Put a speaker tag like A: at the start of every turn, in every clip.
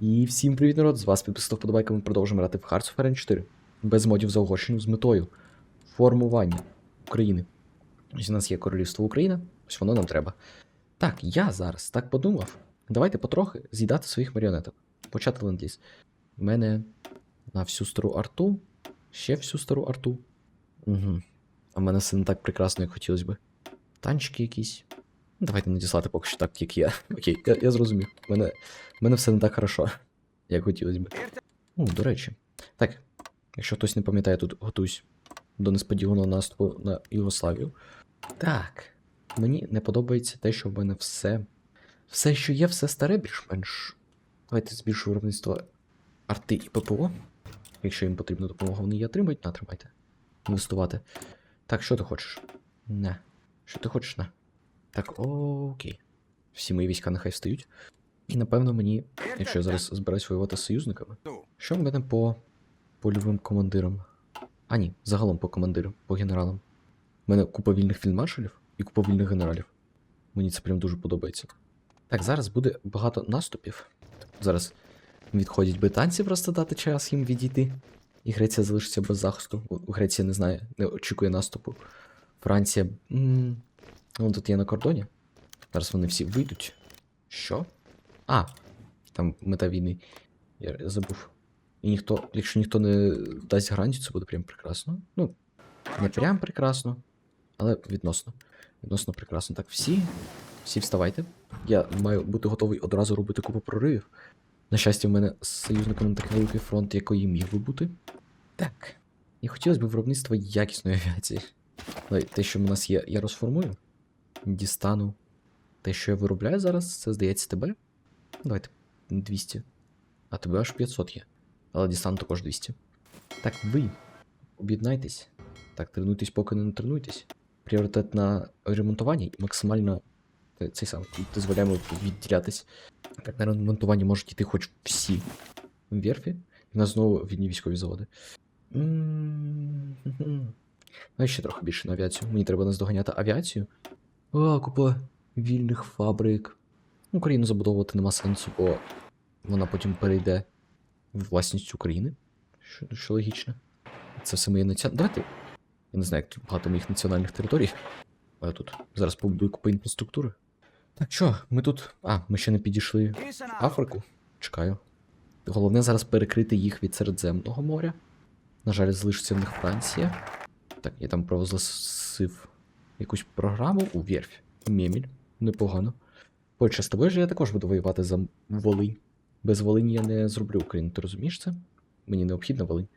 A: І всім привіт, народ! З вас підписав вподобайка, ми продовжуємо грати в Hearts of Iron 4 без модів заохочень з метою формування України. Ось у нас є королівство Україна, ось воно нам треба. Так, я зараз так подумав. Давайте потрохи з'їдати своїх маріонеток. Почати ленд-ліз. У мене на всю стару арту, ще всю стару арту. Угу. А в мене все не так прекрасно, як хотілося би. Танчики якісь. Давайте надіслати поки що так, як є. Окей, я, я зрозумів. У мене, мене все не так хорошо, як хотілося б. Ну, до речі. Так, якщо хтось не пам'ятає, тут готуюсь до несподіваного наступу на Югославію. Так, мені не подобається те, що в мене все. Все, що є, все старе, більш-менш. Давайте збільшу виробництво арти і ППО. Якщо їм потрібна допомога, вони її отримають, на, тримайте. Інвестувати. Так, що ти хочеш? Не. Що ти хочеш, на? Так, окей. Всі мої війська нехай встають. І напевно мені, якщо я зараз збираюсь воювати з союзниками, що в мене по польовим командирам? А ні, загалом по командирам, по генералам. У мене купа вільних фільдмаршалів і купа вільних генералів. Мені це прям дуже подобається. Так, зараз буде багато наступів. Зараз відходять британці просто дати час їм відійти. І Греція залишиться без захисту. Греція не знає, не очікує наступу. Франція. м, Вон тут є на кордоні. Зараз вони всі вийдуть. Що? А, там мета війни. Я забув. І ніхто, якщо ніхто не дасть гарантію, це буде прям прекрасно. Ну, не прям прекрасно, але відносно. Відносно прекрасно. Так, всі. Всі вставайте. Я маю бути готовий одразу робити купу проривів. На щастя, в мене з союзниками такий великий фронт, який міг би бути. Так. І хотілося б виробництва якісної авіації. Але те, що в нас є, я розформую. Дістану. Те, що я виробляю зараз, це здається тебе. Давайте 200. А тебе аж 500 є. Але дістану також 200. Так, ви об'єднайтесь. Так, тренуйтесь, поки не тренуйтесь. Пріоритет на ремонтуванні максимально е, цей сам дозволяємо відділятись. Так, на ремонтуванні можуть йти хоч всі верфі. І нас знову вільні військові заводи. Ну, і ще трохи більше на авіацію. Мені треба наздоганяти авіацію. А, купа вільних фабрик. Україну забудовувати нема сенсу, бо вона потім перейде в власність України. Що, що логічно. Це все моє національне. Давайте. Я не знаю, як багато моїх національних територій. А я тут зараз побудую купу інфраструктури. Так що, ми тут. А, ми ще не підійшли в Африку. Чекаю. Головне зараз перекрити їх від Середземного моря. На жаль, залишиться в них Франція. Так, я там провозгласив якусь програму у Верфь. Меміль. Непогано. Польща, з тобою же я також буду воювати за Волинь. Без Волині я не зроблю Україну, ти розумієш це? Мені необхідна Волинь.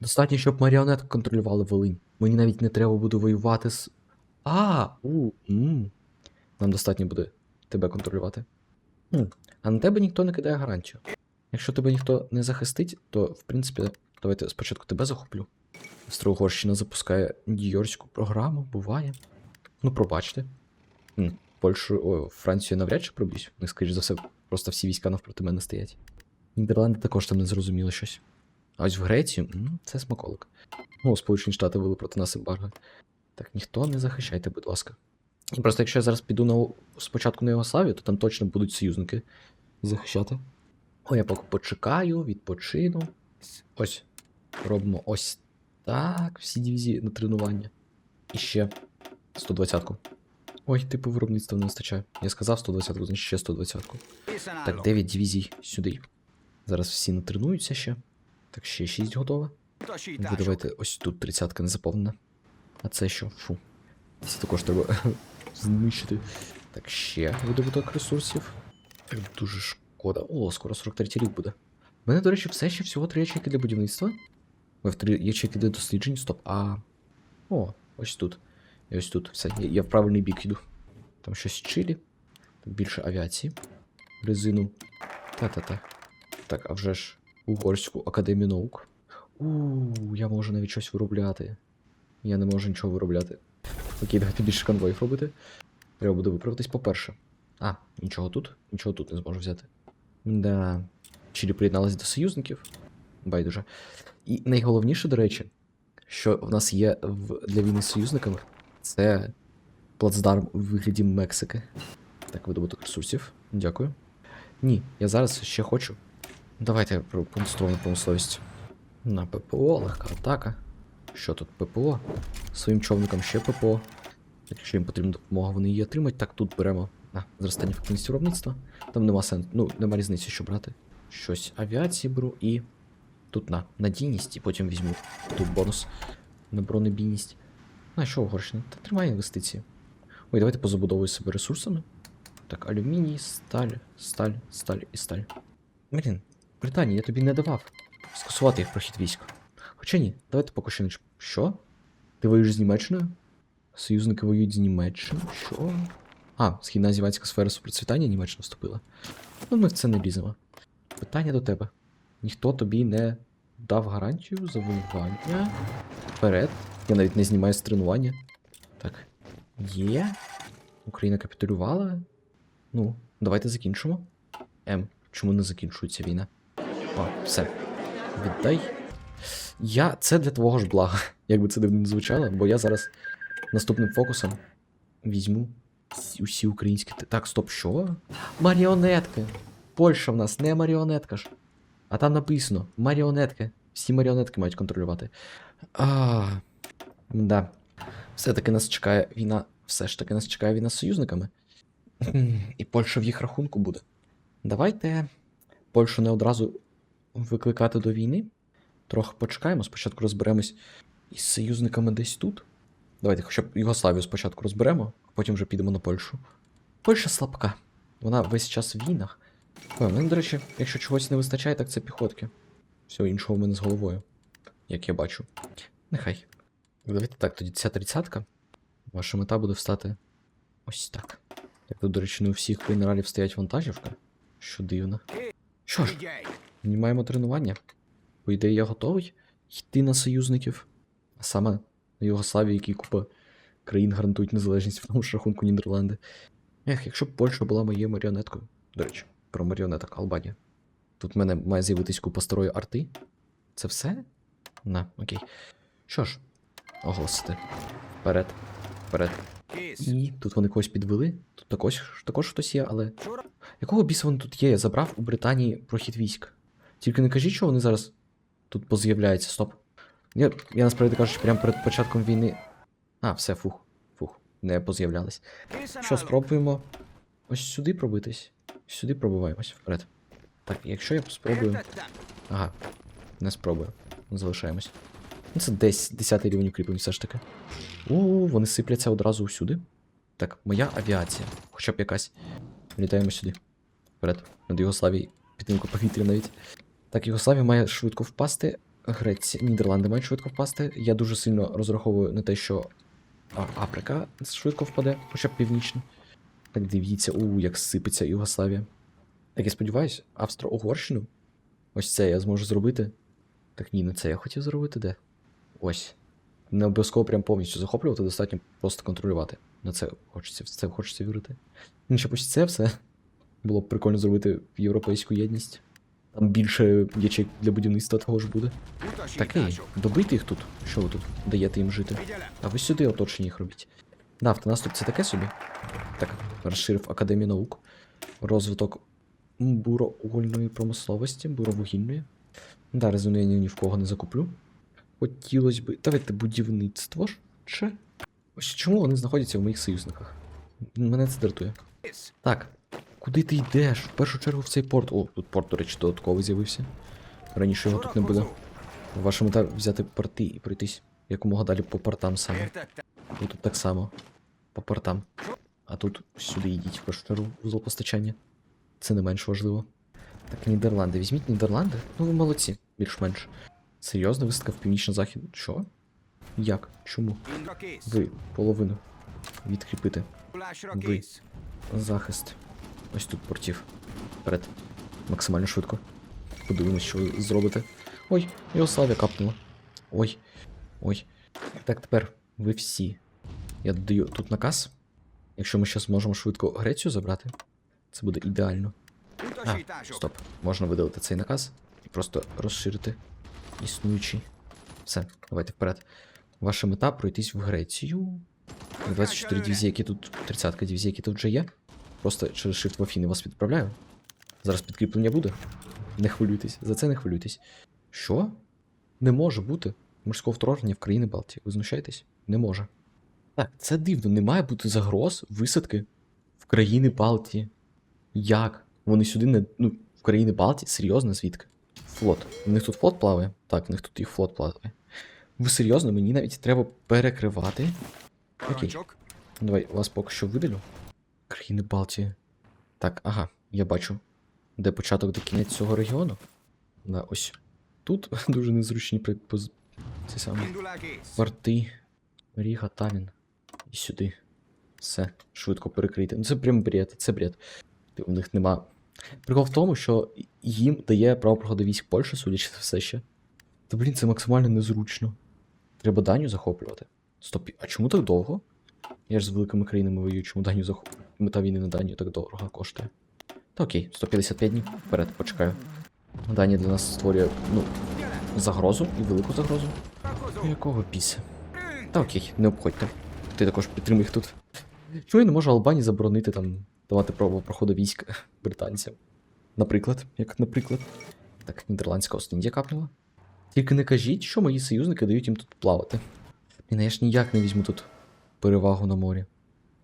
A: Достатньо, щоб маріонетки контролювали Волинь. Мені навіть не треба буде воювати з. А, у, м. Нам достатньо буде тебе контролювати. М. А на тебе ніхто не кидає гарантію. Якщо тебе ніхто не захистить, то в принципі, давайте спочатку тебе захоплю. Австро-Угорщина запускає Нью-Йоркську програму, буває. Ну, пробачте. Польщу, о, Францію навряд чи проб'юсь. У них, скоріш за все, просто всі війська навпроти мене стоять. Нідерланди також там не зрозуміло щось. А ось в Грецію м, це смаколик. О, Сполучені Штати вели проти нас ембарго. Так, ніхто не захищайте, будь ласка. І просто якщо я зараз піду на спочатку на Югославію, то там точно будуть союзники захищати. О, я поки почекаю, відпочину. Ось. Робимо ось так. Всі дивізії на тренування. І ще 120-ку. Ой, типу виробництва не вистачає. Я сказав 120-ку, значить ще 120-ку. Так, 9 дивізій сюди. Зараз всі натренуються ще. Так, ще 6 готове. Ви давайте ось тут 30-ка не заповнена. А це що? Фу. Це також треба знищити. Так, ще видобуток ресурсів. Так, дуже шкода. О, скоро 43 рік буде. У мене, до речі, все ще всього три ячейки для будівництва. Ви в три ячейки для досліджень, стоп. А. О, ось тут. І ось тут. Все, я, я в правильний бік йду. Там щось чилі. Так, більше авіації. Резину. Та-та-та. Так, а вже ж Угорську академію наук. У, я можу навіть щось виробляти. Я не можу нічого виробляти. Окей, давайте більше конвоїв робити. Треба буде виправитись, по-перше. А, нічого тут, нічого тут не зможу взяти. Да. Чилі приєдналась до союзників. Байдуже. І найголовніше, до речі, що в нас є в, для війни з союзниками, це плацдарм у вигляді Мексики. Так, видобуток ресурсів. Дякую. Ні, я зараз ще хочу. Давайте про конструктивну промисловість. На ППО, легка атака. Що тут ППО? Своїм човникам ще ППО. Якщо їм потрібна допомога, вони її отримають. Так, тут беремо на зростання ефективності виробництва. Там нема сенсу. Ну, нема різниці, що брати. Щось авіації беру і. Тут на надійність, і потім візьму тут бонус на бронебійність. Ну, а що Угорщина? Та тримай інвестиції. Ой, давайте позабудовую себе ресурсами. Так, алюміній, сталь, сталь, сталь і сталь. Блін, Британія, я тобі не давав скасувати їх прохід військ. Хоча ні, давайте поки що не. Що? Ти воюєш з Німеччиною? Союзники воюють з Німеччиною? Що? А, східна азіатська сфера супроцвітання Німеччина вступила. Ну, ми в це не ліземо. Питання до тебе. Ніхто тобі не дав гарантію завоювання. Вперед. Я навіть не знімаю тренування. Так. Є. Україна капітулювала. Ну, давайте закінчимо. М. Чому не закінчується війна? О, все. Віддай. Я. Це для твого ж блага. Як би це дивно не звучало, бо я зараз наступним фокусом візьму усі українські. Так, стоп, що? Маріонетки. Польща в нас не маріонетка ж. А там написано маріонетки. Всі маріонетки мають контролювати. А, да. Все-таки нас чекає війна. Все ж таки нас чекає війна з союзниками. І Польща в їх рахунку буде. Давайте Польщу не одразу викликати до війни. Трохи почекаємо, спочатку розберемось із союзниками десь тут. Давайте хоча б Югославію спочатку розберемо, а потім вже підемо на Польщу. Польща слабка. Вона весь час в війнах. В мене, до речі, якщо чогось не вистачає, так це піхотки. Всього іншого в мене з головою. Як я бачу. Нехай. Давайте так, тоді ця тридцятка. Ваша мета буде встати ось так. Так тут, до речі, не у всіх генералів стоять вантажівка. Що дивно. Що ж, знімаємо тренування. По ідеї, я готовий йти на союзників. А саме на Югославію, який купа країн гарантують незалежність в тому ж рахунку Нідерланди. Ех, якщо б Польща була моєю маріонеткою. До речі, про маріонеток Албанія. Тут в мене має з'явитись купа старої арти. Це все? На, окей. Що ж, оголосити. Вперед. Вперед. І тут вони когось підвели. Тут також, також хтось є, але. Якого біса вони тут є? Я забрав у Британії прохід військ. Тільки не кажіть, що вони зараз тут поз'являються. Стоп. Я, я насправді кажучи, прямо перед початком війни. А, все, фух. Фух, не поз'являлись. Що, спробуємо ось сюди пробитись? Сюди пробиваємось вперед. Так, якщо я спробую. Ага, не спробую. Залишаємось. Ну, це десь 10 рівень укріплень все ж таки. У, вони сипляться одразу усюди. Так, моя авіація. Хоча б якась. Літаємо сюди. Вперед. Над Югославією. Підтримку повітря навіть. Так, Югославія має швидко впасти. Греція, Нідерланди мають швидко впасти. Я дуже сильно розраховую на те, що а, Африка швидко впаде, хоча б північно. Так дивіться, у, як сипеться Югославія. Так я сподіваюся, Австро-Угорщину. Ось це я зможу зробити. Так ні, не це я хотів зробити, де? Ось. Не обов'язково прям повністю захоплювати, достатньо просто контролювати. На це хочеться, це хочеться вірити. Ну, ось це все було б прикольно зробити європейську єдність. Там більше ячейк для будівництва того ж буде. Так ей, добити їх тут. Що ви тут даєте їм жити? А ви сюди оточені їх робіть. Да, автонаступ це таке собі. Так, розширив Академію наук. Розвиток буроугольної промисловості, буровугільної. Да, резонування ні в кого не закуплю. Хотілося би. Давайте будівництво ж. Чи? Ось чому вони знаходяться в моїх союзниках? Мене це дратує. Так, куди ти йдеш? В першу чергу в цей порт. О, тут порт, до речі, додатковий з'явився. Раніше його тут не буде. Ваша мета взяти порти і пройтись якомога далі по портам саме. І тут так само. По портам. А тут сюди йдіть в першу чергу вузол постачання. Це не менш важливо. Так, Нідерланди. Візьміть Нідерланди. Ну ви молодці, більш-менш. Серйозно, висадка в північно-захід. Що? Як? Чому? Ви половину відкріпити. Ви. Захист. Ось тут портів. Вперед. Максимально швидко. Подивимось, що ви зробите. Ой, Йогославія капнула. Ой. Ой. Так, тепер ви всі. Я додаю тут наказ. Якщо ми зараз зможемо швидко Грецію забрати, це буде ідеально. А, стоп. Можна видалити цей наказ і просто розширити існуючий. Все, давайте вперед. Ваша мета пройтись в Грецію. 24 дивізії, які тут. 30 дивізій, які тут вже є. Просто через Shift в Афіни вас відправляю. Зараз підкріплення буде. Не хвилюйтесь, за це не хвилюйтесь. Що? Не може бути морського вторгнення в країни Балтії. Ви знущаєтесь? Не може. Так, це дивно, не має бути загроз висадки в країни Балтії. Як? Вони сюди не. Ну, в країни Балтії? Серйозно, звідки? Флот. В них тут флот плаває? Так, в них тут їх флот плаває. Ви серйозно, мені навіть треба перекривати. Окей. Давай вас поки що видалю. Країни Балтії. Так, ага, я бачу. Де початок, де кінець цього регіону. Да, ось. Тут дуже незручні при... поз... ці самі порти. Ріга, Талін. І сюди. Все, швидко перекрити. Ну це прям бред, це бред. У них нема. Прикол в тому, що їм дає право проходу військ Польща, судячи за все ще. Та блін, це максимально незручно. Треба Данію захоплювати. Стоп, а чому так довго? Я ж з великими країнами воюю, чому Данію захоплюю? Мета війни на Данію так дорого коштує. Та окей, 155 днів. Вперед, почекаю. Данія для нас створює, ну, загрозу і велику загрозу. Якого біса? Та окей, не обходьте. Ти також підтримуй їх тут. Чому я не можу Албанії заборонити там давати право проходу військ британцям? Наприклад, як наприклад. Так, нідерландська Ост-Індія капнула. Тільки не кажіть, що мої союзники дають їм тут плавати. Блін, я ж ніяк не візьму тут перевагу на морі.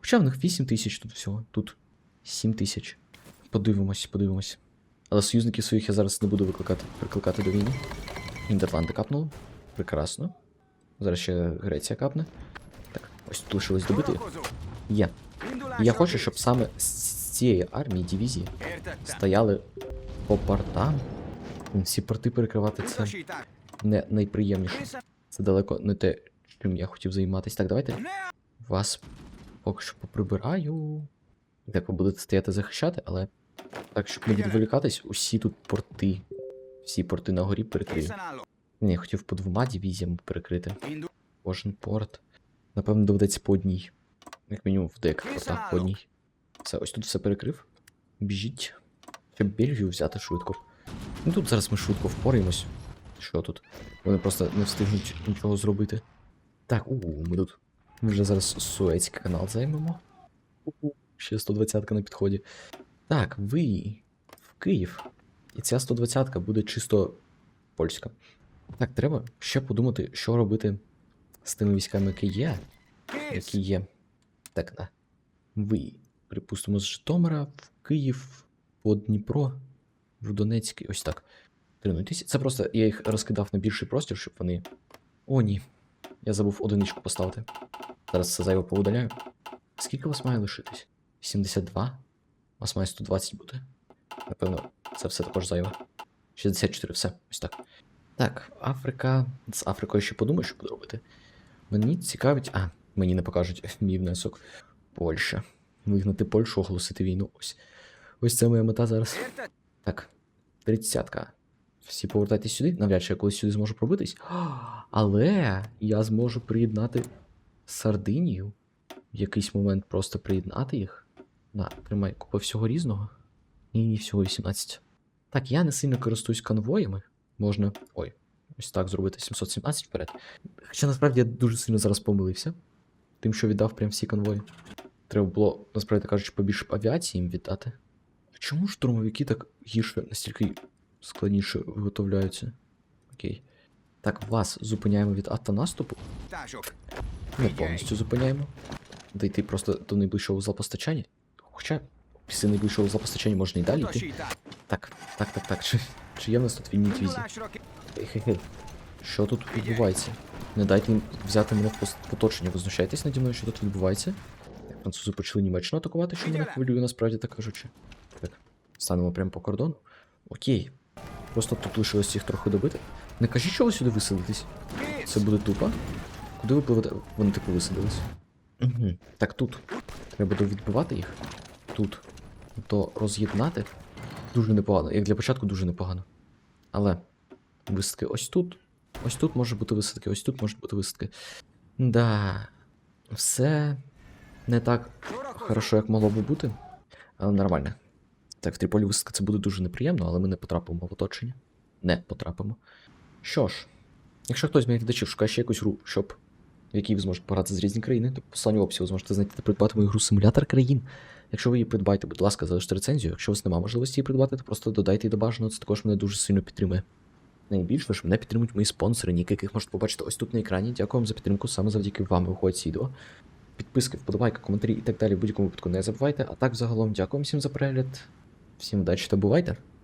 A: Хоча в них 8 тисяч тут всього, тут 7 тисяч. Подивимось, подивимось. Але союзників своїх я зараз не буду викликати, прикликати до війни. Нідерланди капнули. Прекрасно. Зараз ще Греція капне. Ось тут лишилось добити. Є. І я хочу, щоб саме з цієї армії, дивізії, стояли по портам. Всі порти перекривати це не найприємніше. Це далеко не те, чим я хотів займатися. Так, давайте вас поки що поприбираю. Так, ви будете стояти захищати, але так, щоб не відволікатись, усі тут порти. Всі порти на горі перекрию. Ні, я хотів по двома дивізіям перекрити. Кожен порт. Напевно, доведеться по одній. Як мінімум в декілька портах по одній. Все, ось тут все перекрив. Біжіть. Щоб Бельгію взяти швидко. Ну тут зараз ми швидко впораємось. Що тут? Вони просто не встигнуть нічого зробити. Так, у, ми тут вже зараз Суецький канал займемо. У-у, Ще 120-ка на підході. Так, ви в Київ. І ця 120-ка буде чисто польська. Так, треба ще подумати, що робити з тими військами, які є. Які є. Так, да. Ви, припустимо, з Житомира в Київ, по Дніпро, в Донецький, ось так. Тренуйтесь. Це просто я їх розкидав на більший простір, щоб вони. О, ні. Я забув одиничку поставити. Зараз це зайво поудаляю. Скільки вас має лишитись? 72? У вас має 120 бути. Напевно, це все також зайве. 64, все, ось так. Так, Африка. З Африкою ще подумаю, що буду робити. Мені цікавить. А, мені не покажуть мій внесок. Польща. Вигнати Польщу, оголосити війну. Ось. Ось це моя мета зараз. Так, 30-ка. Всі повертайтесь сюди. Навряд чи я колись сюди зможу пробитись. Але я зможу приєднати Сардинію. В якийсь момент просто приєднати їх. На, тримай, купа всього різного. Ні, всього 18. Так, я не сильно користуюсь конвоями. Можна. Ой, ось так зробити 717 вперед. Хоча насправді я дуже сильно зараз помилився. Тим, що віддав прям всі конвої. Треба було, насправді кажучи, побільше б авіації їм віддати. А чому штурмовики так гірше, настільки складніше виготовляються? Окей. Так, вас зупиняємо від автонаступу. Не повністю зупиняємо. Дійти просто до найближчого вузла постачання. Хоча після найближчого вузла постачання можна і далі йти. Так, так, так, так. Чи, є в нас тут вільні твізі?
B: Індулаш роки.
A: Хе-хе. Що тут відбувається? Не дайте їм взяти мене в в. Ви знущаєтесь наді мною, що тут відбувається? Французи почали Німеччину атакувати, що мене хвилює, насправді так кажучи. Так, станемо прямо по кордону. Окей. Просто тут лишилось їх трохи добити. Не кажіть, що ви сюди висадитесь.
B: Кис.
A: Це буде тупо. Куди ви пливете? Вони типу висадились. Угу. Так тут. Треба буде відбивати їх. Тут. То роз'єднати. Дуже непогано. Як для початку дуже непогано. Але висадки ось тут. Ось тут може бути висадки, ось тут можуть бути висадки. Да. Все не так хорошо, як могло би бути. Але нормально. Так, в Тріполі висадка це буде дуже неприємно, але ми не потрапимо в оточення. Не потрапимо. Що ж, якщо хтось з моїх глядачів шукає ще якусь гру, щоб в якій ви зможете пограти з різні країни, то по посланню описі ви зможете знайти та придбати мою гру симулятор країн. Якщо ви її придбаєте, будь ласка, залиште рецензію. Якщо у вас немає можливості її придбати, то просто додайте її до бажаного, це також мене дуже сильно підтримує. Найбільше ж мене підтримують мої спонсори, ніки яких можете побачити ось тут на екрані. Дякую вам за підтримку, саме завдяки вам виходить ці відео. Підписки, вподобайки, коментарі і так далі в будь-якому випадку не забувайте. А так, загалом, дякую всім за перегляд. Всім удачі та бувайте!